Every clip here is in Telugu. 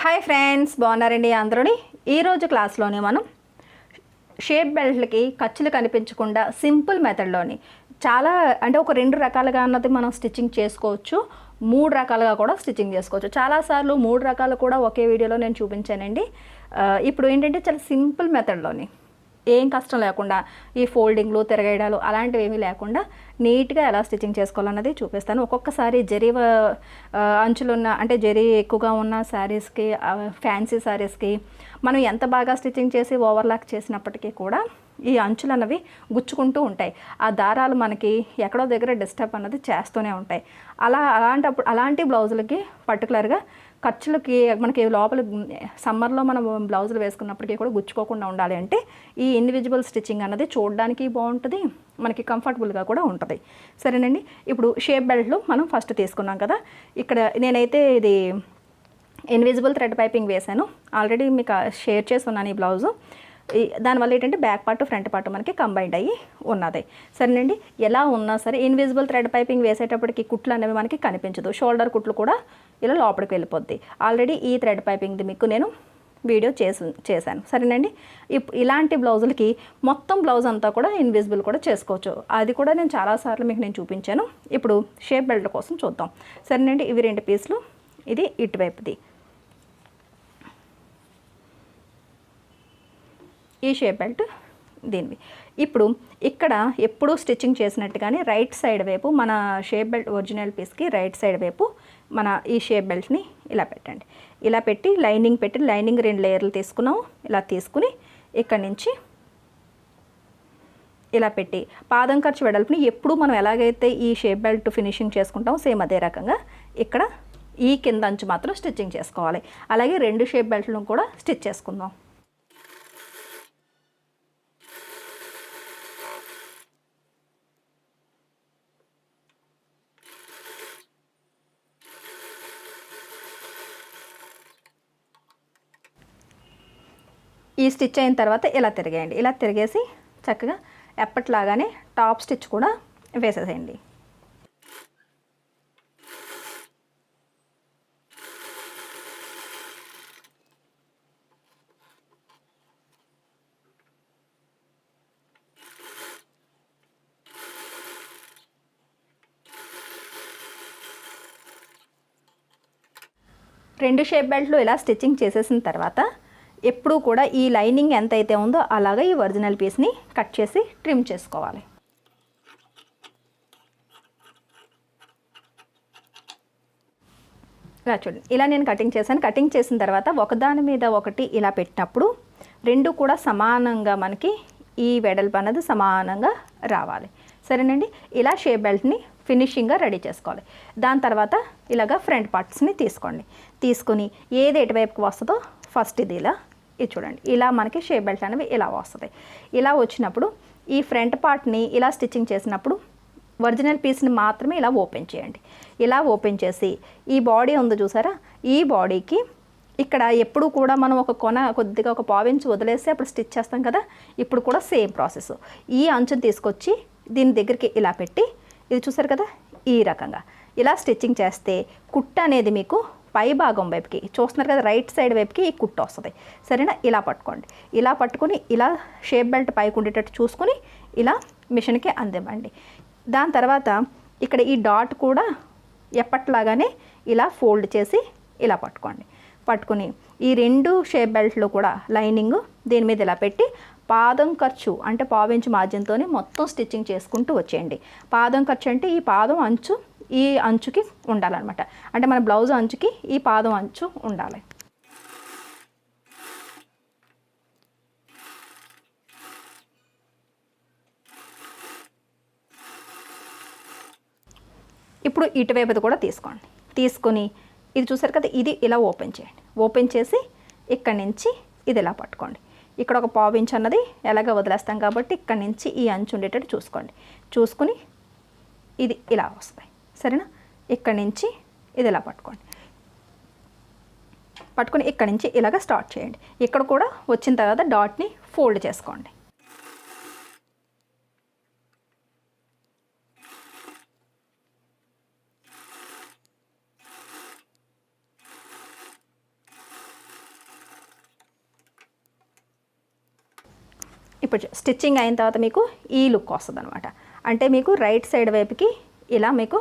హాయ్ ఫ్రెండ్స్ బాగున్నారండి అందరూని? ఈరోజు క్లాస్లోని మనం షేప్ బెల్ట్లకి ఖర్చులు కనిపించకుండా సింపుల్ మెథడ్లోని చాలా అంటే ఒక రెండు రకాలుగా అన్నది మనం స్టిచ్చింగ్ చేసుకోవచ్చు మూడు రకాలుగా కూడా స్టిచ్చింగ్ చేసుకోవచ్చు. చాలాసార్లు మూడు రకాలు కూడా ఒకే వీడియోలో నేను చూపించానండి. ఇప్పుడు ఏంటంటే చాలా సింపుల్ మెథడ్లోని ఏం కష్టం లేకుండా ఈ ఫోల్డింగ్లు తిరగేయడాలు అలాంటివి ఏమీ లేకుండా నీట్గా ఎలా స్టిచ్చింగ్ చేసుకోవాలన్నది చూపిస్తాను. ఒక్కొక్కసారి జరీ అంచులున్న అంటే జరీ ఎక్కువగా ఉన్న శారీస్కి ఫ్యాన్సీ శారీస్కి మనం ఎంత బాగా స్టిచ్చింగ్ చేసి ఓవర్లాక్ చేసినప్పటికీ కూడా ఈ అంచులు అన్నవి గుచ్చుకుంటూ ఉంటాయి. ఆ దారాలు మనకి ఎక్కడో దగ్గర డిస్టర్బ్ అన్నది చేస్తూనే ఉంటాయి. అలా అలాంటప్పుడు అలాంటి బ్లౌజులకి పర్టికులర్గా ఖర్చులకి మనకి లోపల సమ్మర్లో మనం బ్లౌజులు వేసుకున్నప్పటికీ కూడా గుచ్చుకోకుండా ఉండాలి అంటే ఈ ఇండివిజువల్ స్టిచ్చింగ్ అన్నది చూడడానికి బాగుంటుంది మనకి కంఫర్టబుల్గా కూడా ఉంటుంది. సరేనండి? ఇప్పుడు షేప్ బెల్ట్లు మనం ఫస్ట్ తీసుకున్నాం కదా. ఇక్కడ నేనైతే ఇది ఇన్విజిబుల్ థ్రెడ్ పైపింగ్ వేశాను. ఆల్రెడీ మీకు షేర్ చేసి ఉన్నాను ఈ బ్లౌజు దానివల్ల ఏంటంటే బ్యాక్ పార్ట్ ఫ్రంట్ పార్ట్ మనకి కంబైండ్ అయ్యి ఉన్నది. సరేనండి? ఎలా ఉన్నా సరే ఇన్విజిబుల్ థ్రెడ్ పైపింగ్ వేసేటప్పటికి కుట్లు అనేవి మనకి కనిపించదు. షోల్డర్ కుట్లు కూడా ఇలా లోపలికి వెళ్ళిపోద్ది. ఆల్రెడీ ఈ థ్రెడ్ పైపింగ్ది మీకు నేను వీడియో చేసి చేశాను. సరేనండి? ఇప్ ఇలాంటి బ్లౌజులకి మొత్తం బ్లౌజ్ అంతా కూడా ఇన్విజిబుల్ కూడా చేసుకోవచ్చు. అది కూడా నేను చాలాసార్లు మీకు నేను చూపించాను. ఇప్పుడు షేప్ బెల్ట్ కోసం చూద్దాం. సరేనండి? ఇవి రెండు పీసులు. ఇది ఇటువైపుది. ఈ షేప్ బెల్ట్ దీనివి. ఇప్పుడు ఇక్కడ ఎప్పుడు స్టిచ్చింగ్ చేసినట్టుగానే రైట్ సైడ్ వైపు మన షేప్ బెల్ట్ ఒరిజినల్ పీస్కి రైట్ సైడ్ వైపు మన ఈ షేప్ బెల్ట్ని ఇలా పెట్టండి. ఇలా పెట్టి లైనింగ్ పెట్టి లైనింగ్ రెండు లేయర్లు తీసుకున్నాం ఇలా తీసుకుని ఇక్కడ నుంచి ఇలా పెట్టి పాదం ఖర్చు వెడల్పుని ఎప్పుడు మనం ఎలాగైతే ఈ షేప్ బెల్ట్ ఫినిషింగ్ చేసుకుంటామో సేమ్ అదే రకంగా ఇక్కడ ఈ కింద అంచు మాత్రం స్టిచ్చింగ్ చేసుకోవాలి. అలాగే రెండు షేప్ బెల్ట్లను కూడా స్టిచ్ చేసుకుందాం. ఈ స్టిచ్ అయిన తర్వాత ఇలా తిరిగేయండి. ఇలా తిరిగేసి చక్కగా ఎప్పట్లాగానే టాప్ స్టిచ్ కూడా వేసేసేయండి. రెండు షేప్ బెల్ట్లు ఇలా స్టిచ్చింగ్ చేసేసిన తర్వాత ఎప్పుడూ కూడా ఈ లైనింగ్ ఎంత అయితే ఉందో అలాగే ఈ ఒరిజినల్ పీస్ని కట్ చేసి ట్రిమ్ చేసుకోవాలి. ఇలా చూడండి. ఇలా నేను కటింగ్ చేశాను. కటింగ్ చేసిన తర్వాత ఒకదాని మీద ఒకటి ఇలా పెట్టినప్పుడు రెండు కూడా సమానంగా మనకి ఈ వెడల్పు అనేది సమానంగా రావాలి. సరేనండి? ఇలా షేప్ బెల్ట్ని ఫినిషింగ్గా రెడీ చేసుకోవాలి. దాని తర్వాత ఇలాగ ఫ్రంట్ పార్ట్స్ని తీసుకోండి. తీసుకుని ఏది ఎటువైపుకి వస్తుందో ఫస్ట్ ఇది ఇలా. ఇది చూడండి. ఇలా మనకి షేప్ బెల్ట్ అనేవి ఇలా వస్తుంది. ఇలా వచ్చినప్పుడు ఈ ఫ్రంట్ పార్ట్ని ఇలా స్టిచ్చింగ్ చేసినప్పుడు ఒరిజినల్ పీస్ని మాత్రమే ఇలా ఓపెన్ చేయండి. ఇలా ఓపెన్ చేసి ఈ బాడీ ఉంది చూసారా? ఈ బాడీకి ఇక్కడ ఎప్పుడు కూడా మనం ఒక కొన కొద్దిగా ఒక పావించి వదిలేసి అప్పుడు స్టిచ్ చేస్తాం కదా? ఇప్పుడు కూడా సేమ్ ప్రాసెస్. ఈ అంచుని తీసుకొచ్చి దీని దగ్గరికి ఇలా పెట్టి ఇది చూసారు కదా? ఈ రకంగా. ఇలా స్టిచ్చింగ్ చేస్తే కుట్ట అనేది మీకు పై భాగం వైపుకి చూస్తున్నారు కదా రైట్ సైడ్ వైపుకి ఈ కుట్టు వస్తుంది. సరేనా? ఇలా పట్టుకోండి. ఇలా పట్టుకొని ఇలా షేప్ బెల్ట్ పైకి ఉండేటట్టు చూసుకొని ఇలా మిషన్కి అందివ్వండి. దాని తర్వాత ఇక్కడ ఈ డాట్ కూడా ఎప్పట్లాగానే ఇలా ఫోల్డ్ చేసి ఇలా పట్టుకోండి. పట్టుకుని ఈ రెండు షేప్ బెల్ట్లు కూడా లైనింగ్ దీని మీద ఇలా పెట్టి పాదం ఖర్చు అంటే పావించు మార్జిన్తోనే మొత్తం స్టిచ్చింగ్ చేసుకుంటూ వచ్చేయండి. పాదం ఖర్చు అంటే ఈ పాదం అంచు ఈ అంచుకి ఉండాలన్నమాట. అంటే మన బ్లౌజ్ అంచుకి ఈ పాదం అంచు ఉండాలి. ఇప్పుడు ఇటువైపుది కూడా తీసుకోండి. తీసుకొని ఇది చూసారు కదా ఇది ఇలా ఓపెన్ చేయండి. ఓపెన్ చేసి ఇక్కడి నుంచి ఇది ఇలా పట్టుకోండి. ఇక్కడ ఒక పావు ఇంచ్ అన్నది ఎలాగ వదిలేస్తాం కాబట్టి ఇక్కడి నుంచి ఈ అంచు ఉండేటట్టు చూసుకోండి. చూసుకుని ఇది ఇలా వస్తాయి. సరేనా? ఇక్కడి నుంచి ఇది ఇలా పట్టుకోండి. పట్టుకొని ఇక్కడి నుంచి ఇలాగ స్టార్ట్ చేయండి. ఇక్కడ కూడా వచ్చిన తర్వాత డాట్ని ఫోల్డ్ చేసుకోండి. ఇప్పుడు స్టిచ్చింగ్ అయిన తర్వాత మీకు ఈ లుక్ వస్తుంది అనమాట అంటే మీకు రైట్ సైడ్ వైపుకి ఇలా మీకు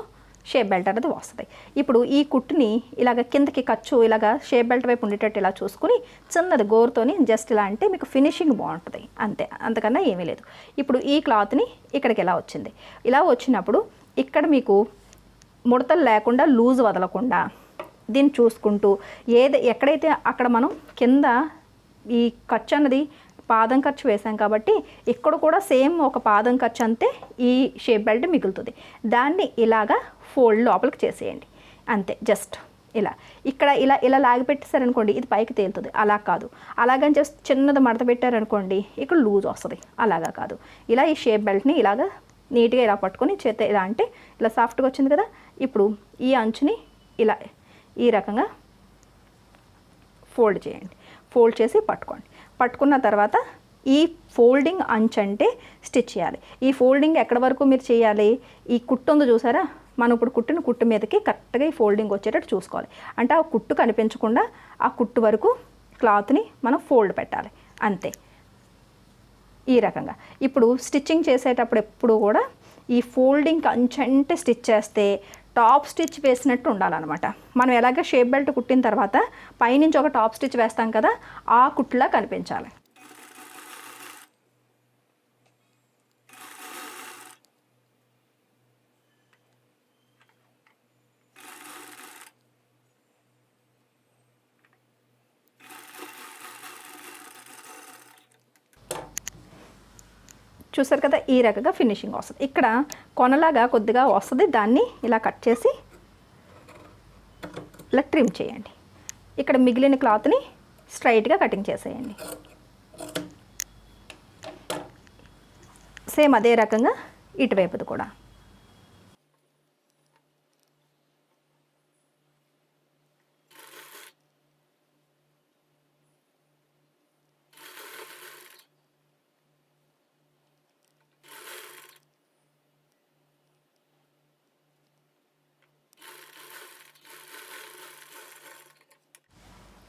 షేప్ బెల్ట్ అనేది వస్తుంది. ఇప్పుడు ఈ కుట్టుని ఇలాగ కిందకి ఖర్చు ఇలాగ షేప్ బెల్ట్ వైపు ఉండేటట్టు ఇలా చూసుకుని చిన్నది గోరుతోని జస్ట్ ఇలా అంటే మీకు ఫినిషింగ్ బాగుంటుంది. అంతే అంతకన్నా ఏమీ లేదు. ఇప్పుడు ఈ క్లాత్ని ఇక్కడికి ఇలా వచ్చింది? ఇలా వచ్చినప్పుడు ఇక్కడ మీకు ముడతలు లేకుండా లూజ్ వదలకుండా దీన్ని చూసుకుంటూ ఏది ఎక్కడైతే అక్కడ మనం కింద ఈ ఖర్చు అన్నది పాదం ఖర్చు వేసాం కాబట్టి ఇక్కడ కూడా సేమ్ ఒక పాదం ఖర్చు అంతే ఈ షేప్ బెల్ట్ మిగులుతుంది. దాన్ని ఇలాగా ఫోల్డ్ లోపలికి చేసేయండి. అంతే జస్ట్ ఇలా. ఇక్కడ ఇలా ఇలా లాగి పెట్టేశారనుకోండి ఇది పైకి తేలుతుంది. అలా కాదు. అలాగని జస్ట్ చిన్నది మడత పెట్టారనుకోండి ఇక్కడ లూజ్ వస్తుంది. అలాగా కాదు. ఇలా ఈ షేప్ బెల్ట్ని ఇలాగా నీట్గా ఇలా పట్టుకొని చేత ఇలా అంటే ఇలా సాఫ్ట్గా వచ్చింది కదా ఇప్పుడు ఈ అంచుని ఇలా ఈ రకంగా ఫోల్డ్ చేయండి. ఫోల్డ్ చేసి పట్టుకోండి. పట్టుకున్న తర్వాత ఈ ఫోల్డింగ్ అంచు అంటే స్టిచ్ చేయాలి. ఈ ఫోల్డింగ్ ఎక్కడ వరకు మీరు చేయాలి? ఈ కుట్టు ఉంది చూసారా? మనం ఇప్పుడు కుట్టిన కుట్టు మీదకి కరెక్ట్గా ఈ ఫోల్డింగ్ వచ్చేటట్టు చూసుకోవాలి. అంటే ఆ కుట్టు కనిపించకుండా ఆ కుట్టు వరకు క్లాత్ని మనం ఫోల్డ్ పెట్టాలి. అంతే. ఈ రకంగా. ఇప్పుడు స్టిచ్చింగ్ చేసేటప్పుడు ఎప్పుడు కూడా ఈ ఫోల్డింగ్ అంచంటే స్టిచ్ చేస్తే టాప్ స్టిచ్ వేసినట్టు ఉండాలన్నమాట. మనం ఎలాగ షేప్ బెల్ట్ కుట్టిన తర్వాత పైనుంచి ఒక టాప్ స్టిచ్ వేస్తాం కదా ఆ కుట్టులా కనిపించాలి. చూసారు కదా ఈ రకంగా ఫినిషింగ్ వస్తుంది. ఇక్కడ కొనలాగా కొద్దిగా వస్తుంది. దాన్ని ఇలా కట్ చేసి ఇలా ట్రిమ్ చేయండి. ఇక్కడ మిగిలిన క్లాత్ని స్ట్రైట్గా కటింగ్ చేసేయండి. సేమ్ అదే రకంగా ఇటువైపుది కూడా.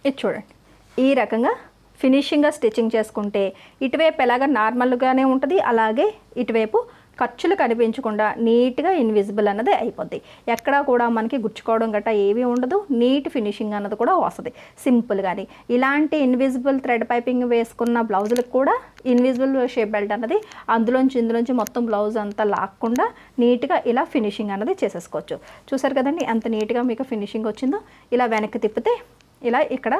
ఇది చూడండి. ఈ రకంగా ఫినిషింగ్గా స్టిచ్చింగ్ చేసుకుంటే ఇటువైపు ఎలాగ నార్మల్గానే ఉంటుంది అలాగే ఇటువైపు ఖర్చులు కనిపించకుండా నీట్గా ఇన్విజిబుల్ అన్నది అయిపోద్ది. ఎక్కడా కూడా మనకి గుచ్చుకోవడం గట్రా ఏమీ ఉండదు నీట్ ఫినిషింగ్ అన్నది కూడా వస్తుంది. సింపుల్ కానీ ఇలాంటి ఇన్విజిబుల్ థ్రెడ్ పైపింగ్ వేసుకున్న బ్లౌజులకు కూడా ఇన్విజిబుల్ షేప్ బెల్ట్ అన్నది అందులోంచి ఇందులోంచి మొత్తం బ్లౌజ్ అంతా లాక్కుండా నీట్గా ఇలా ఫినిషింగ్ అన్నది చేసేసుకోవచ్చు. చూసారు కదండి ఎంత నీట్గా మీకు ఫినిషింగ్ వచ్చిందో? ఇలా వెనక్కి తిప్పితే ఇలా ఇక్కడ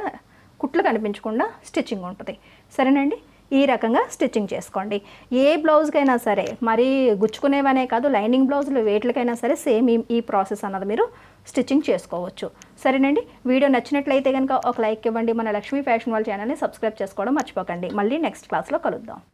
కుట్లు కనిపించకుండా స్టిచ్చింగ్ ఉంటుంది. సరేనండి? ఈ రకంగా స్టిచ్చింగ్ చేసుకోండి. ఏ బ్లౌజ్కైనా సరే మరీ గుచ్చుకునేవనే కాదు లైనింగ్ బ్లౌజులు వేట్లకైనా సరే సేమ్ ఈ ఈ ప్రాసెస్ అన్నది మీరు స్టిచ్చింగ్ చేసుకోవచ్చు. సరేనండి? వీడియో నచ్చినట్లయితే కనుక ఒక లైక్ ఇవ్వండి. మన లక్ష్మీ ఫ్యాషన్ వాళ్ళ ఛానల్ని సబ్స్క్రైబ్ చేసుకోవడం మర్చిపోకండి. మళ్ళీ నెక్స్ట్ క్లాస్లో కలుద్దాం.